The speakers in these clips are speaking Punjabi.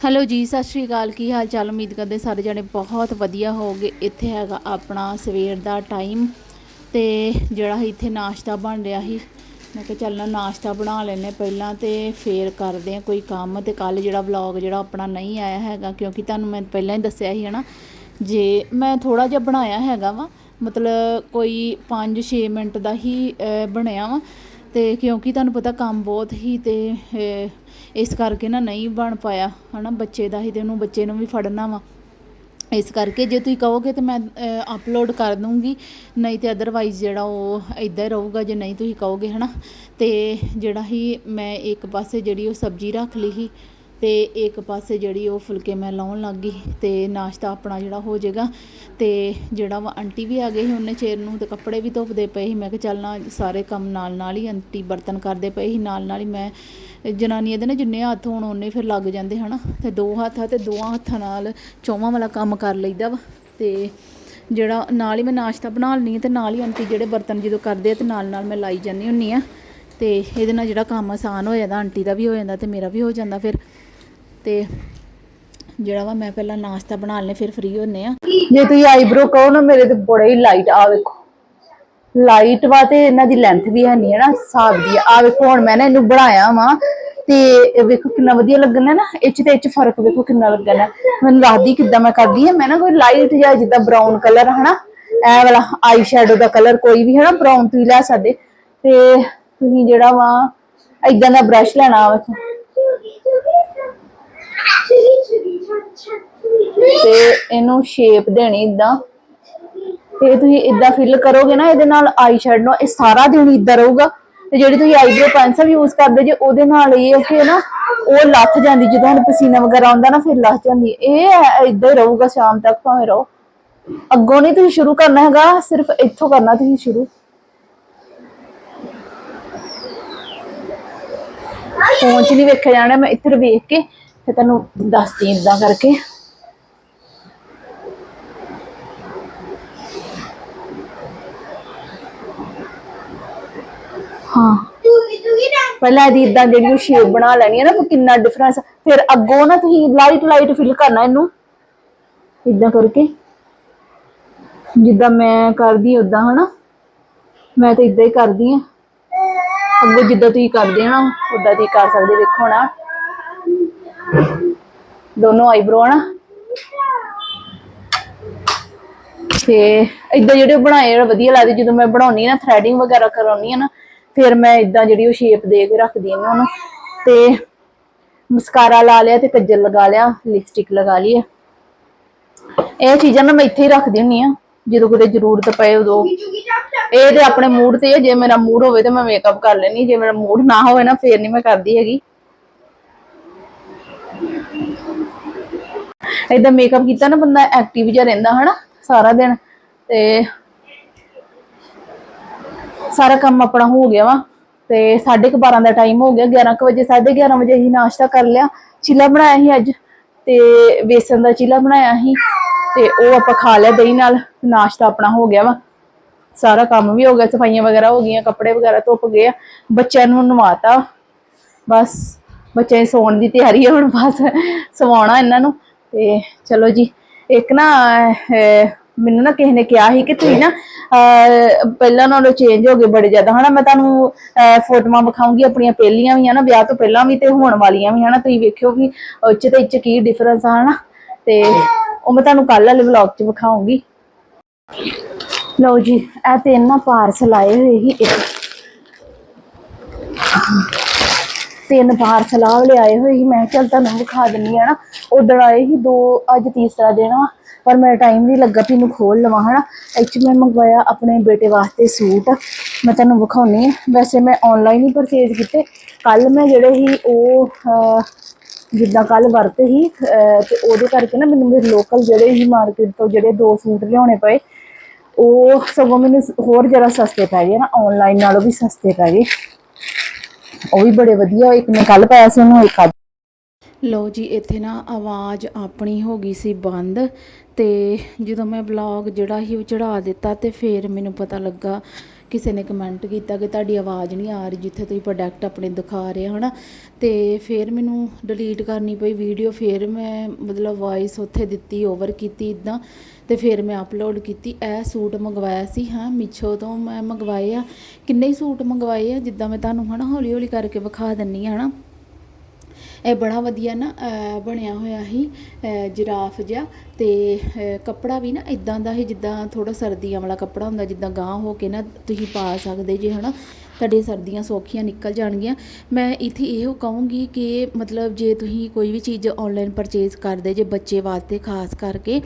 ਹੈਲੋ ਜੀ, ਸਤਿ ਸ਼੍ਰੀ ਅਕਾਲ। ਕੀ ਹਾਲ ਚਾਲ? ਉਮੀਦ ਕਰਦੇ ਸਾਰੇ ਜਣੇ ਬਹੁਤ ਵਧੀਆ ਹੋਗੇ ਇੱਥੇ ਹੈਗਾ ਆਪਣਾ ਸਵੇਰ ਦਾ ਟਾਈਮ ਤੇ ਜਿਹੜਾ ਸੀ ਇੱਥੇ ਨਾਸ਼ਤਾ ਬਣ ਰਿਹਾ ਸੀ। ਮੈਂ ਕਿਹਾ ਚੱਲ ਨਾ ਨਾਸ਼ਤਾ ਬਣਾ ਲੈਨੇ ਪਹਿਲਾਂ ਤੇ ਫੇਰ ਕਰਦੇ ਆ ਕੋਈ ਕੰਮ ਤੇ ਕੱਲ ਜਿਹੜਾ ਵਲੌਗ ਜਿਹੜਾ ਆਪਣਾ ਨਹੀਂ ਆਇਆ ਹੈਗਾ, ਕਿਉਂਕਿ ਤੁਹਾਨੂੰ ਮੈਂ ਪਹਿਲਾਂ ਹੀ ਦੱਸਿਆ ਸੀ, ਹਨਾ? ਜੇ ਮੈਂ ਥੋੜਾ ਜਿਹਾ ਬਣਾਇਆ ਹੈਗਾ ਵਾ, ਮਤਲਬ ਕੋਈ 5-6 ਮਿੰਟ ਦਾ ਹੀ ਬਣਿਆ ਵਾ। ਅਤੇ ਕਿਉਂਕਿ ਤੁਹਾਨੂੰ ਪਤਾ ਕੰਮ ਬਹੁਤ ਹੀ ਅਤੇ ਇਸ ਕਰਕੇ ਨਾ ਨਹੀਂ ਬਣ ਪਾਇਆ ਹੈ ਨਾ ਬੱਚੇ ਦਾ ਹੀ ਤੇ ਉਹਨੂੰ ਬੱਚੇ ਨੂੰ ਵੀ ਫੜਨਾ ਵਾ। ਇਸ ਕਰਕੇ ਜੇ ਤੁਸੀਂ ਕਹੋਗੇ ਤਾਂ ਮੈਂ ਅਪਲੋਡ ਕਰ ਦੂੰਗੀ, ਨਹੀਂ ਤੇ ਅਦਰਵਾਈਜ਼ ਜਿਹੜਾ ਉਹ ਇਦਾਂ ਹੀ ਰਹੂਗਾ, ਜੇ ਨਹੀਂ ਤੁਸੀਂ ਕਹੋਗੇ, ਹਨਾ। ਤੇ ਜਿਹੜਾ ਹੀ ਮੈਂ ਇੱਕ ਪਾਸੇ ਜਿਹੜੀ ਉਹ ਸਬਜ਼ੀ ਰੱਖ ਲਈ ਸੀ ਅਤੇ ਇੱਕ ਪਾਸੇ ਜਿਹੜੀ ਉਹ ਫੁਲਕੇ ਮੈਂ ਲਾਉਣ ਲੱਗ ਗਈ ਅਤੇ ਨਾਸ਼ਤਾ ਆਪਣਾ ਜਿਹੜਾ ਹੋ ਜਾਏਗਾ। ਅਤੇ ਜਿਹੜਾ ਵਾ ਆਂਟੀ ਵੀ ਆ ਗਏ ਸੀ ਉਹਨੇ ਚਿਰ ਨੂੰ ਅਤੇ ਕੱਪੜੇ ਵੀ ਧੁੱਪਦੇ ਪਏ ਸੀ। ਮੈਂ ਕਿਹਾ ਚੱਲ ਨਾ ਸਾਰੇ ਕੰਮ ਨਾਲ ਨਾਲ ਹੀ ਆਂਟੀ ਬਰਤਨ ਕਰਦੇ ਪਏ ਸੀ, ਨਾਲ ਨਾਲ ਹੀ ਮੈਂ ਜਨਾਨੀਆਂ ਦੇ ਨਾ ਜਿੰਨੇ ਹੱਥ ਹੋਣ ਉਹਨੇ ਫਿਰ ਲੱਗ ਜਾਂਦੇ ਹਨਾ। ਅਤੇ ਦੋ ਹੱਥ ਆ ਅਤੇ ਦੋਵਾਂ ਹੱਥਾਂ ਨਾਲ ਚੌਵਾਂ ਵਾਲਾ ਕੰਮ ਕਰ ਲਈਦਾ ਵਾ। ਅਤੇ ਜਿਹੜਾ ਨਾਲ ਹੀ ਮੈਂ ਨਾਸ਼ਤਾ ਬਣਾ ਲੈਂਦੀ ਹਾਂ ਅਤੇ ਨਾਲ ਹੀ ਆਂਟੀ ਜਿਹੜੇ ਬਰਤਨ ਜਦੋਂ ਕਰਦੇ ਆ ਅਤੇ ਨਾਲ ਨਾਲ ਮੈਂ ਲਾਈ ਜਾਂਦੀ ਹੁੰਦੀ ਆ ਅਤੇ ਇਹਦੇ ਨਾਲ ਜਿਹੜਾ ਕੰਮ ਆਸਾਨ ਹੋ ਜਾਂਦਾ, ਆਂਟੀ ਦਾ ਵੀ ਹੋ ਜਾਂਦਾ ਅਤੇ ਮੇਰਾ ਵੀ ਹੋ ਜਾਂਦਾ ਫਿਰ। ਤੇ ਜਿਹੜਾ ਵਾ ਮੈਂ ਪਹਿਲਾਂ ਨਾਸ਼ਤਾ ਬਣਾ ਲੈਣੇ ਫਿਰ ਫ੍ਰੀ ਹੁੰਨੇ ਆ। ਜੇ ਤੁਸੀਂ ਆਈਬ੍ਰੋ ਕਹੋ ਨਾ, ਮੇਰੇ ਤੇ ਬੜੇ ਹੀ ਲਾਈਟ ਆ ਵੇਖੋ। ਲਾਈਟ ਵਾ ਤੇ ਇਹਨਾਂ ਦੀ ਲੈਂਥ ਵੀ ਹੈ ਨਹੀਂ ਹੈ ਨਾ, ਹਿਸਾਬ ਦੀ ਆ। ਵੇਖੋ, ਹੁਣ ਮੈਂ ਨਾ ਇਹਨੂੰ ਬਣਾਇਆ ਵਾ, ਤੇ ਵੇਖੋ ਕਿੰਨਾ ਵਧੀਆ ਲੱਗਣਾ ਨਾ। ਇਹ 'ਚ ਤੇ ਇਹ 'ਚ ਫ਼ਰਕ ਵੇਖੋ ਕਿੰਨਾ ਲੱਗਣਾ ਮੈਨੂੰ ਦੱਸਦੀ ਕਿੱਦਾਂ ਮੈਂ ਕਰਦੀ ਆ ਮੈਂ ਨਾ ਕੋਈ ਲਾਈਟ ਜਿਹਾ ਜਿੱਦਾਂ ਬਰਾਊਨ ਕਲਰ ਹਨਾ? ਇਹ ਵਾਲਾ ਆਈ ਸ਼ੈਡੋ ਦਾ ਕਲਰ ਕੋਈ ਵੀ, ਹਨਾ? ਬਰਾਊਨ ਤੁਸੀਂ ਲੈ ਸਕਦੇ। ਤੇ ਤੁਸੀਂ ਜਿਹੜਾ ਵਾ ਇਦਾਂ ਦਾ ਬ੍ਰਸ਼ ਲੈਣਾ ਵਾ ਤੇ ਇਹਨੂੰ ਸ਼ੇਪ ਦੇਣੀ ਇਦਾਂ ਤੇ ਤੁਸੀਂ ਇਦਾਂ ਫਿਲ ਕਰੋਗੇ ਨਾ, ਇਹਦੇ ਨਾਲ ਆਈ ਸ਼ੈਡੋ ਇਹ ਸਾਰਾ ਦਿਨ ਇਦਾਂ ਰਹੂਗਾ। ਤੇ ਜਿਹੜੀ ਤੁਸੀਂ ਆਈਬ੍ਰੋ ਪੈਨਸਲ ਯੂਜ਼ ਕਰਦੇ ਜੇ, ਉਹਦੇ ਨਾਲ ਇਹ ਹੈ ਕਿ ਨਾ, ਉਹ ਲੱਥ ਜਾਂਦੀ, ਜਦੋਂ ਹੁਣ ਪਸੀਨਾ ਵਗੈਰਾ ਆਉਂਦਾ ਨਾ, ਫਿਰ ਲੱਥ ਜਾਂਦੀ। ਇਹ ਇਦਾਂ ਹੀ ਰਹੂਗਾ ਸ਼ਾਮ ਤੱਕ, ਭਾਵੇਂ ਰਹੋ। ਅੱਗੋਂ ਨਹੀਂ ਤੁਸੀਂ ਸ਼ੁਰੂ ਕਰਨਾ ਹੈਗਾ, ਸਿਰਫ ਇੱਥੋਂ ਕਰਨਾ ਤੁਸੀਂ ਸ਼ੁਰੂ। ਫੋਨ 'ਚ ਨਹੀਂ ਵੇਖਿਆ ਜਾਣਾ, ਮੈਂ ਇੱਧਰ ਵੇਖ ਕੇ ਤੇ ਤੈਨੂੰ ਦੱਸਦੀ ਇਦਾਂ ਕਰਕੇ। ਹਾਂ। ਪਹਿਲਾਂ ਇਹਦੀ ਇਦਾਂ ਜਿਹੜੀ ਸ਼ੇਪ ਬਣਾ ਲੈਣੀ ਹੈ ਨਾ, ਤਾਂ ਕਿੰਨਾ ਡਿਫਰੈਂਸ ਫਿਰ ਅੱਗੋਂ ਨਾ ਤੁਸੀਂ ਲਾਈਟ ਲਾਈਟ ਫਿਲ ਕਰਨਾ ਇਹਨੂੰ ਇਦਾਂ ਕਰਕੇ। ਜਿੱਦਾਂ ਮੈਂ ਕਰਦੀ ਉਦਾਂ ਹਨਾ? ਮੈਂ ਤਾਂ ਇਦਾਂ ਹੀ ਕਰਦੀ ਆ। ਅੱਗੋਂ ਜਿੱਦਾਂ ਤੁਸੀਂ ਕਰਦੇ ਹੋ ਨਾ ਉਦਾਂ ਤੁਸੀਂ ਕਰ ਸਕਦੇ ਵੇਖੋ ਨਾ ਦੋਨੋਂ ਆਈਬ੍ਰੋ ਨਾ। ਤੇ ਇਦਾਂ ਜਿਹੜੇ ਬਣਾਏ ਵਧੀਆ ਲੱਗਦੇ। ਜਦੋਂ ਮੈਂ ਬਣਾਉਣੀ ਨਾ ਥ੍ਰੈਡਿੰਗ ਵਗੈਰਾ ਕਰਾਉਣੀ ਆ ਨਾ, ਫਿਰ ਮੈਂ ਇਦਾਂ ਜਿਹੜੀ ਉਹ ਸ਼ੇਪ ਦੇ ਕੇ ਰੱਖਦੀ ਆ ਉਹਨੂੰ। ਤੇ ਮਸਕਾਰਾ ਲਾ ਲਿਆ ਤੇ ਕੱਜਲ ਲਗਾ ਲਿਆ ਲਿਪਸਟਿਕ ਲਗਾ ਲਈ ਆ। ਇਹ ਚੀਜ਼ਾਂ ਨਾ ਮੈਂ ਇੱਥੇ ਹੀ ਰੱਖਦੀ ਹੁੰਨੀ ਆ ਜਦੋਂ ਕਿਤੇ ਜ਼ਰੂਰਤ ਪਏ ਉਦੋਂ। ਇਹ ਤੇ ਆਪਣੇ ਮੂਡ ਤੇ ਆ। ਜੇ ਮੇਰਾ ਮੂਡ ਹੋਵੇ ਤੇ ਮੈਂ ਮੇਕਅਪ ਕਰ ਲੈਣੀ ਜੇ ਮੇਰਾ ਮੂਡ ਨਾ ਹੋਵੇ ਨਾ, ਫੇਰ ਨਹੀਂ ਮੈਂ ਕਰਦੀ ਹੈਗੀ। ਏਦਾਂ ਮੇਕਅਪ ਕੀਤਾ ਨਾ ਬੰਦਾ ਐਕਟਿਵ ਜਿਹਾ ਰਹਿੰਦਾ ਹਨਾ ਸਾਰਾ ਦਿਨ ਤੇ ਸਾਰਾ ਕੰਮ ਆਪਣਾ ਹੋ ਗਿਆ ਵਾ ਤੇ 12:30 ਦਾ ਟਾਈਮ ਹੋ ਗਿਆ 11 ਵਜੇ 11:30 ਵਜੇ ਹੀ ਨਾਸ਼ਤਾ ਕਰ ਲਿਆ, ਚੀਲਾ ਬਣਾਇਆ ਸੀ ਅੱਜ ਤੇ ਵੇਸਣ ਦਾ ਚੀਲਾ ਬਣਾਇਆ ਸੀ ਤੇ ਉਹ ਆਪਾਂ ਖਾ ਲਿਆ ਦਹੀਂ ਨਾਲ, ਨਾਸ਼ਤਾ ਆਪਣਾ ਹੋ ਗਿਆ ਵਾ। ਸਾਰਾ ਕੰਮ ਵੀ ਹੋ ਗਿਆ, ਸਫਾਈਆਂ ਵਗੈਰਾ ਹੋ ਗਈਆਂ, ਕੱਪੜੇ ਵਗੈਰਾ ਧੁੱਪ ਗਏ ਬੱਚਿਆਂ ਨੂੰ ਨਵਾਤਾ। ਬਸ ਬੱਚੇ ਸੌਣ ਦੀ ਤਿਆਰੀ ਹੈ ਹੁਣ ਬਸ, ਸਵਾਉਣਾ ਇਹਨਾਂ ਨੂੰ। ਤੇ ਚਲੋ ਜੀ, ਇੱਕ ਨਾ ਮੈਨੂੰ ਨਾ ਕਿਸੇ ਨੇ ਕਿਹਾ ਸੀ ਕਿ ਤੁਸੀਂ ਨਾ ਪਹਿਲਾਂ ਨਾਲੋਂ ਚੇਂਜ ਹੋ ਗਏ ਬੜੇ ਜ਼ਿਆਦਾ, ਹਨਾ? ਮੈਂ ਤੁਹਾਨੂੰ ਫੋਟੋਆਂ ਵਿਖਾਉਂਗੀ, ਆਪਣੀਆਂ ਪਹਿਲੀਆਂ ਵੀ, ਹਨਾ? ਵਿਆਹ ਤੋਂ ਪਹਿਲਾਂ ਵੀ ਤੇ ਹੋਣ ਵਾਲੀਆਂ ਵੀ, ਹਨਾ? ਤੁਸੀਂ ਵੇਖਿਓ ਵੀ ਉਹ ਤੇ ਇਹ ਕੀ ਡਿਫਰੈਂਸ ਆ, ਹਨਾ? ਤੇ ਉਹ ਮੈਂ ਤੁਹਾਨੂੰ ਕੱਲ ਵਾਲੇ ਵਲੌਗ 'ਚ ਵਿਖਾਉਂਗੀ। ਲਓ ਜੀ, ਇਹ ਤਿੰਨ ਨਾ ਪਾਰਸਲ ਆਏ ਹੋਏ ਸੀ, ਇੱਕ। ਤਿੰਨ ਪਾਰਸਲ ਆ ਲਿਆਏ ਹੋਏ ਸੀ। ਮੈਂ ਕਿਹਾ, ਚੱਲ ਤੁਹਾਨੂੰ ਵਿਖਾ ਦਿੰਨੀ ਆ ਨਾ। ਉਧਰ ਆਏ ਸੀ, ਦੋ, ਅੱਜ ਤੀਸਰਾ ਦਿਨ ਆ। ਪਰ ਮੇਰਾ ਟਾਈਮ ਨਹੀਂ ਲੱਗਾ ਵੀ ਇਹਨੂੰ ਖੋਲ ਲਵਾਂ, ਹਨਾ। ਐਕਚੁਅਲੀ ਮੈਂ ਮੰਗਵਾਇਆ ਆਪਣੇ ਬੇਟੇ ਵਾਸਤੇ ਸੂਟ। ਮੈਂ ਤੁਹਾਨੂੰ ਵਿਖਾਉਣੀ ਆ। ਵੈਸੇ ਮੈਂ ਆਨਲਾਈਨ ਹੀ ਪਰਚੇਜ਼ ਕੀਤੇ। ਕੱਲ ਮੈਂ ਜਿਹੜੇ ਸੀ, ਉਹ ਜਿੱਦਾਂ ਕੱਲ ਵਰਤੇ ਸੀ ਤੇ ਉਹਦੇ ਕਰਕੇ ਨਾ ਮੈਨੂੰ ਮੇਰੇ ਲੋਕਲ ਜਿਹੜੇ ਹੀ ਮਾਰਕੀਟ ਤੋਂ ਜਿਹੜੇ ਦੋ ਸੂਟ ਲਿਆਉਣੇ ਪਏ, ਉਹ ਸਗੋਂ ਮੈਨੂੰ ਹੋਰ ਜਰਾ ਸਸਤੇ ਪੈ ਗਏ ਨਾ। ਆਨਲਾਈਨ ਨਾਲੋਂ ਵੀ ਸਸਤੇ ਪੈ ਗਏ। ਉਹ ਵੀ ਬੜੇ ਵਧੀਆ, ਇੱਕ ਮੈਂ ਕੱਲ ਪਾਇਆ ਸੀ ਉਹਨੂੰ, ਇੱਕ ਅੱਜ। ਲੋ ਜੀ, ਇੱਥੇ ਨਾ ਆਵਾਜ਼ ਆਪਣੀ ਹੋ ਗਈ ਸੀ ਬੰਦ ਤੇ ਜਦੋਂ ਮੈਂ ਵਲੌਗ ਜਿਹੜਾ ਸੀ ਉਹ ਚੜਾ ਦਿੱਤਾ ਤੇ ਫੇਰ ਮੈਨੂੰ ਪਤਾ ਲੱਗਾ ਕਿਸੇ ਨੇ ਕਮੈਂਟ ਕੀਤਾ ਕਿ ਤੁਹਾਡੀ ਆਵਾਜ਼ ਨਹੀਂ ਆ ਰਹੀ ਜਿੱਥੇ ਤੁਸੀਂ ਪ੍ਰੋਡਕਟ ਆਪਣੇ ਦਿਖਾ ਰਹੇ ਹੋ, ਹਨਾ? ਤੇ ਫਿਰ ਮੈਨੂੰ ਡਿਲੀਟ ਕਰਨੀ ਪਈ ਵੀਡੀਓ ਫਿਰ ਮੈਂ ਮਤਲਬ ਵਾਇਸ ਉੱਥੇ ਦਿੱਤੀ ਓਵਰ ਕੀਤੀ ਇਦਾਂ ਤੇ ਫਿਰ ਮੈਂ ਅਪਲੋਡ ਕੀਤੀ। ਇਹ ਸੂਟ ਮੰਗਵਾਇਆ ਸੀ, ਹਾਂ ਮਿਛੋ ਤੋਂ ਮੈਂ ਮੰਗਵਾਏ ਆ। ਕਿੰਨੇ ਹੀ ਸੂਟ ਮੰਗਵਾਏ ਆ, ਜਿੱਦਾਂ ਮੈਂ ਤੁਹਾਨੂੰ, ਹਨਾ ਹੌਲੀ ਹੌਲੀ ਕਰਕੇ ਵਿਖਾ ਦਿੰਨੀ ਆ, ਹਨਾ? ਇਹ ਬੜਾ ਵਧੀਆ ਨਾ ਬਣਿਆ ਹੋਇਆ ਸੀ ਅਹ, ਜਿਰਾਫ ਜਿਹਾ। ਤੇ ਕੱਪੜਾ ਵੀ ਨਾ ਇਦਾਂ ਦਾ ਹੀ ਜਿੱਦਾਂ ਥੋੜਾ ਸਰਦੀਆਂ ਵਾਲਾ ਕੱਪੜਾ ਹੁੰਦਾ ਜਿੱਦਾਂ ਗਾਂ ਹੋ ਕੇ ਨਾ ਤੁਸੀਂ ਪਾ ਸਕਦੇ ਜੇ ਹਨਾ। ਤੁਹਾਡੀਆਂ ਸਰਦੀਆਂ ਸੌਖੀਆਂ ਨਿਕਲ ਜਾਣਗੀਆਂ। ਮੈਂ ਇੱਥੇ ਇਹੋ ਕਹੂੰਗੀ ਕਿ ਮਤਲਬ ਜੇ ਤੁਸੀਂ ਕੋਈ ਵੀ ਚੀਜ਼ ਆਨਲਾਈਨ ਪਰਚੇਜ਼ ਕਰਦੇ ਜੇ ਬੱਚੇ ਵਾਸਤੇ ਖਾਸ ਕਰਕੇ,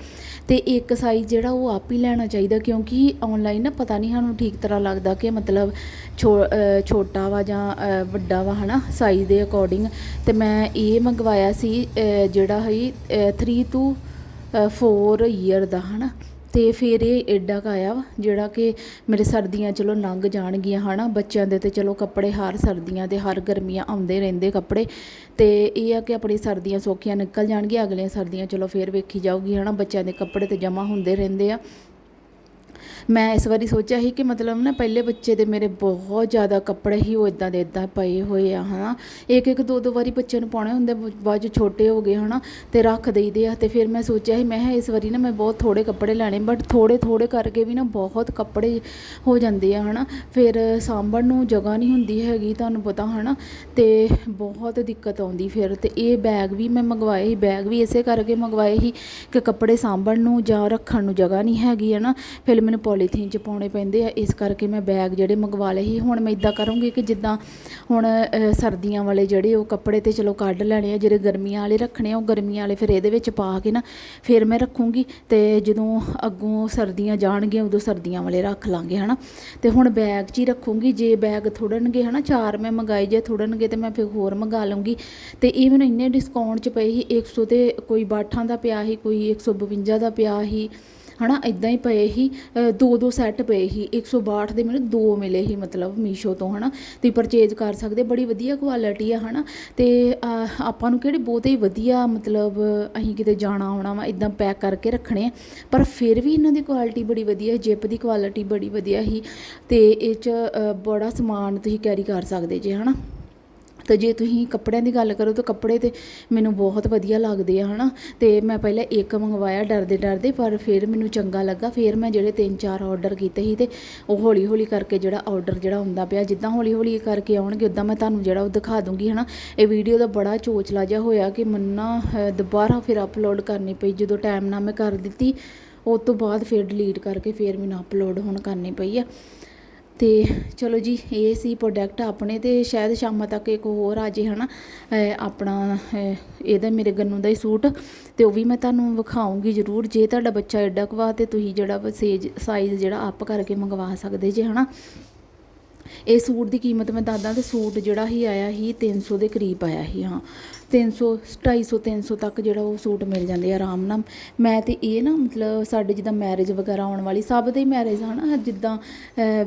ਤੇ ਇੱਕ ਸਾਈਜ਼ ਜਿਹੜਾ ਉਹ ਆਪ ਹੀ ਲੈਣਾ ਚਾਹੀਦਾ ਕਿਉਂਕਿ ਆਨਲਾਈਨ ਨਾ ਪਤਾ ਨਹੀਂ ਸਾਨੂੰ ਠੀਕ ਤਰ੍ਹਾਂ ਲੱਗਦਾ ਕਿ ਮਤਲਬ ਛੋ- ਛੋਟਾ ਵਾ ਜਾਂ ਵੱਡਾ ਵਾ ਹਨਾ ਸਾਈਜ਼ ਦੇ ਅਕੋਰਡਿੰਗ ਤੇ ਮੈਂ ਇਹ ਮੰਗਵਾਇਆ ਸੀ ਜਿਹੜਾ ਹੈ 3 ਟੂ 4 ਈਅਰ ਦਾ ਹਨਾ। ਅਤੇ ਫਿਰ ਇਹ ਐਡਾ ਕੁ ਆਇਆ ਵਾ, ਜਿਹੜਾ ਕਿ ਮੇਰੇ ਸਰਦੀਆਂ ਚਲੋ ਲੰਘ ਜਾਣਗੀਆਂ ਹੈ ਨਾ ਬੱਚਿਆਂ ਦੇ ਤਾਂ ਚਲੋ ਕੱਪੜੇ ਹਰ ਸਰਦੀਆਂ ਦੇ, ਹਰ ਗਰਮੀਆਂ ਆਉਂਦੇ ਰਹਿੰਦੇ ਕੱਪੜੇ। ਅਤੇ ਇਹ ਆ ਕਿ ਆਪਣੀ ਸਰਦੀਆਂ ਸੌਖੀਆਂ ਨਿਕਲ ਜਾਣਗੀਆਂ, ਅਗਲੀਆਂ ਸਰਦੀਆਂ ਚਲੋ ਫਿਰ ਵੇਖੀ ਜਾਊਗੀ ਹੈ ਨਾ ਬੱਚਿਆਂ ਦੇ ਕੱਪੜੇ ਤਾਂ ਜਮ੍ਹਾਂ ਹੁੰਦੇ ਰਹਿੰਦੇ ਆ। ਮੈਂ ਇਸ ਵਾਰੀ ਸੋਚਿਆ ਸੀ ਕਿ ਮਤਲਬ ਨਾ ਪਹਿਲੇ ਬੱਚੇ ਦੇ ਮੇਰੇ ਬਹੁਤ ਜ਼ਿਆਦਾ ਕੱਪੜੇ ਹੀ ਉਹ ਇਦਾਂ ਦੇ ਇਦਾਂ ਪਏ ਹੋਏ ਆ, ਹਨਾ। ਇੱਕ ਇੱਕ ਦੋ ਦੋ ਵਾਰੀ ਬੱਚੇ ਨੂੰ ਪਾਉਣੇ ਹੁੰਦੇ ਬਾਅਦ 'ਚ ਛੋਟੇ ਹੋ ਗਏ, ਹਨਾ, ਤੇ ਰੱਖ ਦੇਈਦੇ ਆ, ਤੇ ਫਿਰ ਮੈਂ ਸੋਚਿਆ ਸੀ, ਮੈਂ ਇਸ ਵਾਰੀ ਨਾ ਮੈਂ ਬਹੁਤ ਥੋੜੇ ਕੱਪੜੇ ਲੈਣੇ ਬਟ ਥੋੜੇ ਥੋੜੇ ਕਰਕੇ ਵੀ ਨਾ ਬਹੁਤ ਕੱਪੜੇ ਹੋ ਜਾਂਦੇ ਆ, ਹਨਾ। ਫਿਰ ਸਾਂਭਣ ਨੂੰ ਜਗ੍ਹਾ ਨਹੀਂ ਹੁੰਦੀ ਹੈਗੀ, ਤੁਹਾਨੂੰ ਪਤਾ, ਹਨਾ, ਤੇ ਬਹੁਤ ਦਿੱਕਤ ਆਉਂਦੀ ਫਿਰ, ਤੇ ਇਹ ਬੈਗ ਵੀ ਮੈਂ ਮੰਗਵਾਏ ਸੀ ਬੈਗ ਵੀ ਇਸੇ ਕਰਕੇ ਮੰਗਵਾਏ ਸੀ ਕਿ ਕੱਪੜੇ ਸਾਂਭਣ ਨੂੰ ਜਾਂ ਰੱਖਣ ਨੂੰ ਜਗ੍ਹਾ ਨਹੀਂ ਹੈਗੀ ਹੈ ਨਾ ਫਿਰ ਮੈਨੂੰ ਪੋਲੀਥੀਨ 'ਚ ਪਾਉਣੇ ਪੈਂਦੇ ਆ, ਇਸ ਕਰਕੇ ਮੈਂ ਬੈਗ ਜਿਹੜੇ ਮੰਗਵਾ ਲਏ ਸੀ। ਹੁਣ ਮੈਂ ਇੱਦਾਂ ਕਰੂੰਗੀ ਕਿ ਜਿੱਦਾਂ ਹੁਣ ਸਰਦੀਆਂ ਵਾਲੇ ਜਿਹੜੇ ਉਹ ਕੱਪੜੇ ਤੇ ਚਲੋ ਕੱਢ ਲੈਣੇ ਆ, ਜਿਹੜੇ ਗਰਮੀਆਂ ਵਾਲੇ ਰੱਖਣੇ ਆ, ਉਹ ਗਰਮੀਆਂ ਵਾਲੇ ਫਿਰ ਇਹਦੇ ਵਿੱਚ ਪਾ ਕੇ ਨਾ ਫਿਰ ਮੈਂ ਰੱਖੂੰਗੀ ਤੇ ਜਦੋਂ ਅੱਗੋਂ ਸਰਦੀਆਂ ਜਾਣਗੀਆਂ, ਉਦੋਂ ਸਰਦੀਆਂ ਵਾਲੇ ਰੱਖ ਲਾਂਗੇ, ਹਨਾ। ਤੇ ਹੁਣ ਬੈਗ 'ਚ ਹੀ ਰੱਖੂੰਗੀ, ਜੇ ਬੈਗ ਥੋੜਨਗੇ, ਹਨਾ, ਚਾਰ ਮੈਂ ਮੰਗਾਏ, ਜੇ ਥੋੜਨਗੇ ਤੇ ਮੈਂ ਫਿਰ ਹੋਰ ਮੰਗਾ ਲਵਾਂਗੀ ਤੇ ਇਹ ਮੈਨੂੰ ਇੰਨੇ ਡਿਸਕਾਊਂਟ 'ਚ ਪਏ ਸੀ 100 ਤੇ ਕੋਈ ਬਾਠਾਂ ਦਾ ਪਿਆ ਸੀ, ਕੋਈ 152 ਦਾ ਪਿਆ ਸੀ। ਹਨਾ ਇਦਾਂ ਹੀ ਪਏ ਸੀ ਦੋ ਦੋ ਸੈੱਟ ਪਏ ਸੀ 162 ਦੇ ਮੈਨੂੰ ਦੋ ਮਿਲੇ ਸੀ ਮਤਲਬ ਮੀਸ਼ੋ ਤੋਂ ਹਨਾ। ਤੁਸੀਂ ਪਰਚੇਜ਼ ਕਰ ਸਕਦੇ ਬੜੀ ਵਧੀਆ ਕੁਆਲਿਟੀ ਆ ਹਨਾ। ਤੇ ਅ, ਆਪਾਂ ਨੂੰ ਕਿਹੜੇ ਬਹੁਤੇ ਹੀ ਵਧੀਆ ਮਤਲਬ ਅਸੀਂ ਕਿਤੇ ਜਾਣਾ ਆਉਣਾ ਵਾ ਇਦਾਂ ਪੈਕ ਕਰਕੇ ਰੱਖਣੇ ਆ। ਪਰ ਫਿਰ ਵੀ ਇਹਨਾਂ ਦੀ ਕੁਆਲਿਟੀ ਬੜੀ ਵਧੀਆ ਜਿਪ ਦੀ ਕੁਆਲਿਟੀ ਬੜੀ ਵਧੀਆ ਸੀ। ਤੇ ਇਹ ਚ ਬੜਾ ਸਮਾਨ ਤੁਸੀਂ ਕੈਰੀ ਕਰ ਸਕਦੇ ਜੇ ਹਨਾ। ਤੇ ਜੇ ਤੁਸੀਂ ਕੱਪੜਿਆਂ ਦੀ ਗੱਲ ਕਰੋ ਤਾਂ ਕੱਪੜੇ ਤੇ ਮੈਨੂੰ ਬਹੁਤ ਵਧੀਆ ਲੱਗਦੇ ਆ, ਹਨਾ? ਤੇ ਮੈਂ ਪਹਿਲਾਂ ਇੱਕ ਮੰਗਵਾਇਆ ਡਰਦੇ ਡਰਦੇ, ਪਰ ਫਿਰ ਮੈਨੂੰ ਚੰਗਾ ਲੱਗਾ। ਫਿਰ ਮੈਂ ਜਿਹੜੇ ਤਿੰਨ ਚਾਰ ਆਰਡਰ ਕੀਤੇ ਸੀ ਤੇ ਉਹ ਹੌਲੀ ਹੌਲੀ ਕਰਕੇ ਜਿਹੜਾ ਆਰਡਰ ਜਿਹੜਾ ਹੁੰਦਾ ਪਿਆ, ਜਿੱਦਾਂ ਹੌਲੀ ਹੌਲੀ ਕਰਕੇ ਆਉਣਗੇ ਉਦਾਂ ਮੈਂ ਤੁਹਾਨੂੰ ਜਿਹੜਾ ਉਹ ਦਿਖਾ ਦੂੰਗੀ, ਹਨਾ? ਇਹ ਵੀਡੀਓ ਦਾ ਬੜਾ ਚੋਚਲਾ ਜਿਹਾ ਹੋਇਆ ਕਿ ਮੈਨੂੰ ਨਾ ਦੁਬਾਰਾ ਫਿਰ ਅਪਲੋਡ ਕਰਨੀ ਪਈ। ਜਦੋਂ ਟਾਈਮ ਨਾ ਮੈਂ ਕਰ ਦਿੱਤੀ, ਉਸ ਤੋਂ ਬਾਅਦ ਫਿਰ ਡਿਲੀਟ ਕਰਕੇ ਫਿਰ ਮੈਨੂੰ ਅਪਲੋਡ ਹੁਣ ਕਰਨੀ ਪਈ ਆ। ਅਤੇ ਚਲੋ ਜੀ, ਇਹ ਸੀ ਪ੍ਰੋਡਕਟ ਆਪਣੇ ਅਤੇ ਸ਼ਾਇਦ ਸ਼ਾਮਾਂ ਤੱਕ ਇੱਕ ਹੋਰ ਆ ਜੇ ਹੈ ਨਾ ਆਪਣਾ ਇਹਦਾ ਮੇਰੇ ਗੰਨੂ ਦਾ ਹੀ ਸੂਟ ਅਤੇ ਉਹ ਵੀ ਮੈਂ ਤੁਹਾਨੂੰ ਵਿਖਾਉਂਗੀ ਜ਼ਰੂਰ, ਜੇ ਤੁਹਾਡਾ ਬੱਚਾ ਐਡਾ ਕੁ ਵਾ ਤੇ ਤੁਸੀਂ ਜਿਹੜਾ ਵਾ ਸੇਜ ਸਾਈਜ਼ ਜਿਹੜਾ ਅਪ ਕਰਕੇ ਮੰਗਵਾ ਸਕਦੇ ਜੇ ਹੈ ਨਾ ਇਹ ਸੂਟ ਦੀ ਕੀਮਤ ਮੈਂ ਦੱਸਦਾ, ਤੇ ਸੂਟ ਜਿਹੜਾ ਹੀ ਆਇਆ ਸੀ 300 ਦੇ ਕਰੀਬ ਆਇਆ ਸੀ ਹਾਂ। 300 250 300 ਤੱਕ ਜਿਹੜਾ ਉਹ ਸੂਟ ਮਿਲ ਜਾਂਦੇ ਆ ਆਰਾਮ ਨਾਲ। ਮੈਂ ਤੇ ਇਹ ਨਾ ਮਤਲਬ ਸਾਡੇ ਜਿੱਦਾਂ ਮੈਰਿਜ ਵਗੈਰਾ ਆਉਣ ਵਾਲੀ, ਸਭ ਦੇ ਮੈਰਿਜ ਹਨਾ, ਜਿੱਦਾਂ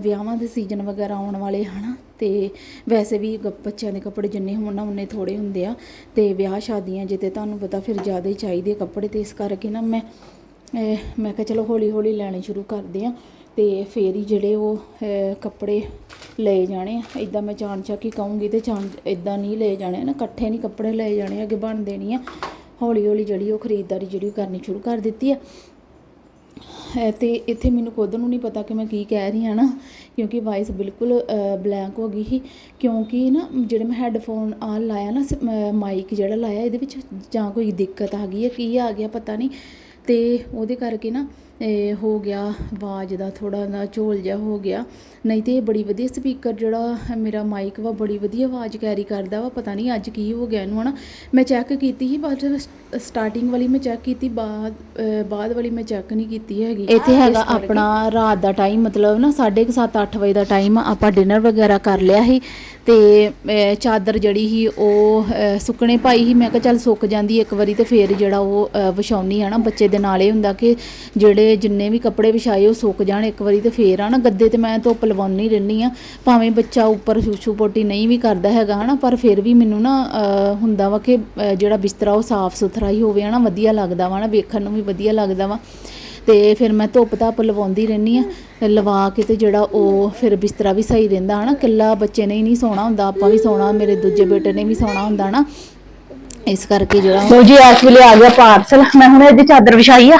ਵਿਆਹਾਂ ਦੇ ਸੀਜ਼ਨ ਵਗੈਰਾ ਆਉਣ ਵਾਲੇ ਹਨਾ, ਤੇ ਵੈਸੇ ਵੀ ਬੱਚਿਆਂ ਦੇ ਕੱਪੜੇ ਜਿੰਨੇ ਹੋਣ ਨਾ ਉਨੇ ਥੋੜੇ ਹੁੰਦੇ ਆ, ਤੇ ਵਿਆਹ ਸ਼ਾਦੀਆਂ ਜਿੱਤੇ ਤੁਹਾਨੂੰ ਪਤਾ ਫਿਰ ਜ਼ਿਆਦਾ ਹੀ ਚਾਹੀਦੇ ਕੱਪੜੇ, ਤੇ ਇਸ ਕਰਕੇ ਨਾ ਮੈਂ ਮੈਂ ਕਿਹਾ ਚਲੋ ਹੌਲੀ ਹੌਲੀ ਲੈਣੇ ਸ਼ੁਰੂ ਕਰਦੇ ਆ। ਤੇ ਫੇਰ ਹੀ ਜਿਹੜੇ ਉਹ ਕੱਪੜੇ ਲਏ ਜਾਣੇ ਆ। ਇਦਾਂ ਮੈਂ ਜਾਣ ਚੱਕ ਹੀ ਕਹੂੰਗੀ ਤੇ ਜਾਣ ਇਦਾਂ ਨਹੀਂ ਲਏ ਜਾਣੇ ਨਾ, ਇਕੱਠੇ ਨਹੀਂ ਕੱਪੜੇ ਲਏ ਜਾਣੇ, ਅੱਗੇ ਬਣ ਦੇਣੀ ਆ। ਹੌਲੀ ਹੌਲੀ ਜਿਹੜੀ ਉਹ ਖਰੀਦਦਾਰੀ ਜਿਹੜੀ ਉਹ ਕਰਨੀ ਸ਼ੁਰੂ ਕਰ ਦਿੱਤੀ ਆ। ਹੈ ਤੇ ਇੱਥੇ ਮੈਨੂੰ ਖੁਦ ਨੂੰ ਨਹੀਂ ਪਤਾ ਕਿ ਮੈਂ ਕੀ ਕਹਿ ਰਹੀ ਹਾਂ ਨਾ, ਕਿਉਂਕਿ ਵਾਇਸ ਬਿਲਕੁਲ ਬਲੈਂਕ ਹੋ ਗਈ ਸੀ। ਕਿਉਂਕਿ ਨਾ, ਜਿਹੜੇ ਮੈਂ ਹੈੱਡਫੋਨ ਆ ਲਾਇਆ ਨਾ ਮਾਈਕ ਜਿਹੜਾ ਲਾਇਆ, ਇਹਦੇ ਵਿੱਚ ਜਾਂ ਕੋਈ ਦਿੱਕਤ ਆ ਗਈ ਹੈ ਕੀ ਆ ਗਿਆ ਪਤਾ ਨਹੀਂ। ਤੇ ਉਹਦੇ ਕਰਕੇ ਨਾ ਹੋ ਗਿਆ ਆਵਾਜ਼ ਦਾ ਥੋੜਾ ਨਾ ਝੋਲ ਜਿਹਾ ਹੋ ਗਿਆ। ਨਹੀਂ ਤੇ ਇਹ ਬੜੀ ਵਧੀਆ ਸਪੀਕਰ ਜਿਹੜਾ ਮੇਰਾ ਮਾਈਕ ਵਾ ਬੜੀ ਵਧੀਆ ਆਵਾਜ਼ ਕੈਰੀ ਕਰਦਾ ਵਾ ਪਤਾ ਨਹੀਂ ਅੱਜ ਕੀ ਹੋ ਗਿਆ ਇਹਨੂੰ ਹਨਾ। ਮੈਂ ਚੈੱਕ ਕੀਤੀ ਸੀ ਬਾਅਦ ਸਟਾਰਟਿੰਗ ਵਾਲੀ ਮੈਂ ਚੈੱਕ ਕੀਤੀ ਬਾਅਦ ਬਾਅਦ ਵਾਲੀ ਮੈਂ ਚੈੱਕ ਨਹੀਂ ਕੀਤੀ ਹੈਗੀ। ਇੱਥੇ ਹੈਗਾ ਆਪਣਾ ਰਾਤ ਦਾ ਟਾਈਮ ਮਤਲਬ ਨਾ 7:30 8 ਵਜੇ ਦਾ ਟਾਈਮ ਆਪਾਂ ਡਿਨਰ ਵਗੈਰਾ ਕਰ ਲਿਆ ਸੀ। ਤੇ ਚਾਦਰ ਜਿਹੜੀ ਸੀ ਉਹ ਸੁੱਕਣੇ ਪਾਈ ਸੀ। ਮੈਂ ਕਿਹਾ ਚੱਲ ਸੁੱਕ ਜਾਂਦੀ ਇੱਕ ਵਾਰੀ ਤੇ ਫੇਰ ਜਿਹੜਾ ਉਹ ਵਿਛਾਉਣੀ ਆ ਨਾ ਬੱਚੇ ਦੇ ਨਾਲ ਇਹ ਹੁੰਦਾ ਕਿ ਜਿਹੜੇ ਜਿੰਨੇ ਵੀ ਕੱਪੜੇ ਵਿਛਾਏ ਉਹ ਸੁੱਕ ਜਾਣ ਇੱਕ ਵਾਰੀ ਤੇ ਫੇਰ ਆ ਨਾ, ਗੱਦੇ ਤੇ ਮੈਂ ਧੁੱਪ ਲਵਾਉਣੀ ਰਹਿੰਦੀ ਆ ਭਾਵੇਂ ਬੱਚਾ ਉੱਪਰ ਸ਼ੂਸ਼ੂ ਪੋਟੀ ਨਹੀਂ ਵੀ ਕਰਦਾ ਹੈਗਾ ਹਨਾ, ਪਰ ਫਿਰ ਵੀ ਮੈਨੂੰ ਨਾ ਹੁੰਦਾ ਵਾ ਕਿ ਜਿਹੜਾ ਬਿਸਤਰਾ ਉਹ ਸਾਫ਼ ਸੁਥਰਾ ਹੀ ਹੋਵੇ ਹਨਾ, ਵਧੀਆ ਲੱਗਦਾ ਵਾ ਨਾ ਵੇਖਣ ਨੂੰ ਵੀ ਵਧੀਆ ਲੱਗਦਾ ਵਾ। ਤੇ ਫਿਰ ਮੈਂ ਧੁੱਪ ਧੱਪ ਲਵਾਉਂਦੀ ਰਹਿੰਦੀ ਆ ਲਵਾ ਕੇ ਤੇ ਜਿਹੜਾ ਉਹ ਫਿਰ ਬਿਸਤਰਾ ਵੀ ਸਹੀ ਰਹਿੰਦਾ ਹਨਾ, ਇਕੱਲਾ ਬੱਚੇ ਨੇ ਹੀ ਨਹੀਂ ਸੌਣਾ ਹੁੰਦਾ, ਆਪਾਂ ਵੀ ਸੌਣਾ, ਮੇਰੇ ਦੂਜੇ ਬੇਟੇ ਨੇ ਵੀ ਸੌਣਾ ਹੁੰਦਾ ਨਾ ਇਸ ਕਰਕੇ ਜਿਹੜਾ ਲੋ ਜੀ, ਇਸ ਵੇਲੇ ਆ ਗਿਆ ਪਾਰਸਲ, ਮੈਂ ਹੁਣ ਇਹਦੀ ਚਾਦਰ ਵਿਛਾਈ ਆ।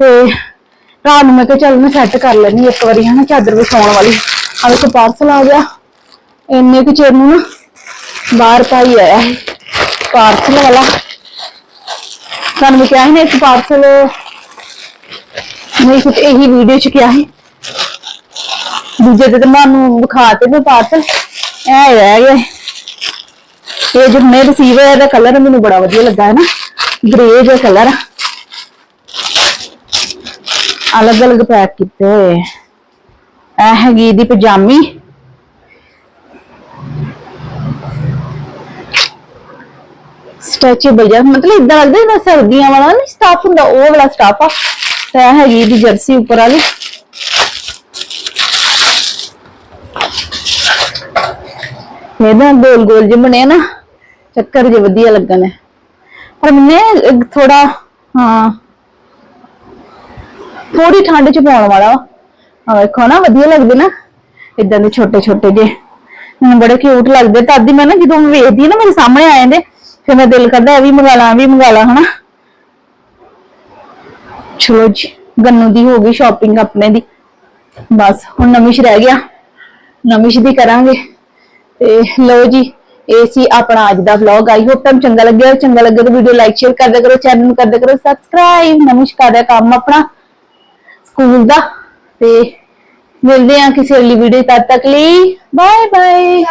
ਤੇ ਰਾਤ ਨੂੰ ਮੈਂ ਕਿਹਾ ਚੱਲ ਮੈਂ ਸੈੱਟ ਕਰ ਲੈਣੀ ਇੱਕ ਵਾਰੀ, ਹਨਾ, ਚਾਦਰ ਵਿਛਾਉਣ ਵਾਲੀ। ਆ ਵੇਖੋ ਪਾਰਸਲ ਆ ਗਿਆ। ਇੰਨੇ ਕੁ ਚਿਰ ਨੂੰ ਨਾ ਬਾਹਰ ਪਾਈ ਆਇਆ ਸੀ ਪਾਰਸਲ ਵਾਲਾ। ਤੁਹਾਨੂੰ ਕਿਹਾ ਸੀ ਨਾ ਇੱਕ ਪਾਰਸਲ ਨਹੀਂ ਕੁਝ ਇਹੀ ਵੀਡੀਓ ਚ ਕਿਹਾ ਸੀ। ਦੂਜੇ ਤੇ ਤਾਂ ਵਿਖਾ ਤੇ ਮੈਂ ਪਾਰਸਲ ਐ ਰਹਿ ਗਿਆ ਇਹ ਜੋ ਮੈਂ ਰਿਸੀਵ ਹੋਇਆ, ਇਹਦਾ ਕਲਰ ਮੈਨੂੰ ਬੜਾ ਵਧੀਆ ਲੱਗਾ ਹੈ ਨਾ ਗ੍ਰੇ ਜਿਹਾ ਕਲਰ ਅਲੱਗ ਅਲੱਗ ਪੈਕ ਕੀਤੇ ਹੋਏ। ਆ। ਹੈਗੀ ਇਹਦੀ ਪਜਾਮੀ। ਸਟ੍ਰੈਚੇਬਲ ਜਿਹਾ ਮਤਲਬ ਇਦਾਂ ਲੱਗਦਾ ਜਿਵੇਂ ਸਰਦੀਆਂ ਵਾਲਾ ਨਹੀਂ ਸਟਾਫ ਹੁੰਦਾ, ਉਹ ਵਾਲਾ ਸਟਾਫ ਆ। ਤੇ ਇਹ ਹੈਗੀ ਦੀ ਜਰਸੀ ਉੱਪਰ ਵਾਲੀ। ਇਹਦਾ ਗੋਲ ਗੋਲ ਜਿਹਾ ਬਣਿਆ ਨਾ। ਚੱਕਰ ਜਿਹਾ ਵਧੀਆ ਲੱਗਣ। ਹੈ ਪਰ ਮੈਨੇ ਥੋੜਾ ਹਾਂ। ਥੋੜੀ ਠੰਡ ਚ ਪਾਉਣ ਵਾਲਾ ਆ ਵੇਖੋ ਨਾ, ਵਧੀਆ ਲੱਗਦੇ ਨਾ। ਇਦਾਂ ਦੇ ਛੋਟੇ ਛੋਟੇ ਜੇ। ਮੈਨੂੰ ਬੜੇ ਕਿਊਟ ਲੱਗਦੇ। ਤਦ ਹੀ ਮੈਂ ਨਾ ਜਦੋਂ ਵੇਖਦੀ ਨਾ, ਮੇਰੇ ਸਾਹਮਣੇ ਆ ਜਾਂਦੇ। ਫਿਰ ਮੈਂ ਦਿਲ ਕਰਦਾ, ਇਹ ਵੀ ਮੰਗਾ ਲਾਂ ਵੀ ਮੰਗਾ ਲਾਂ, ਹਨਾ। ਚਲੋ ਜੀ, ਗੰਨੂ ਦੀ ਹੋ ਗਈ ਸ਼ਾਪਿੰਗ ਆਪਣੇ ਦੀ। ਬਸ, ਹੁਣ ਨਮਿਸ਼ ਰਹਿ ਗਿਆ। ਨਮਿਸ਼ ਦੀ ਕਰਾਂਗੇ। ਤੇ ਲਓ ਜੀ, ਇਹ ਸੀ ਆਪਣਾ ਅੱਜ ਦਾ ਵਲੌਗ ਆਈ ਹੋਪ ਤੁਹਾਨੂੰ ਚੰਗਾ ਲੱਗਿਆ। ਚੰਗਾ ਲੱਗਿਆ ਤਾਂ ਵੀਡੀਓ ਲਾਈਕ ਸ਼ੇਅਰ ਕਰਦਿਆ ਕਰੋ ਚੈਨਲ ਨੂੰ ਕਰਦਿਆ ਕਰੋ ਸਬਸਕ੍ਰਾਈਬ ਨਮਸਕਾਰ ਦਾ ਕੰਮ ਆਪਣਾ। ਸਕੂਲ ਦਾ। ਤੇ ਮਿਲਦੇ ਆ ਕਿਸੇ ਅਗਲੀ ਵੀਡੀਓ ਤਦ ਤੱਕ ਲਈ। Bye bye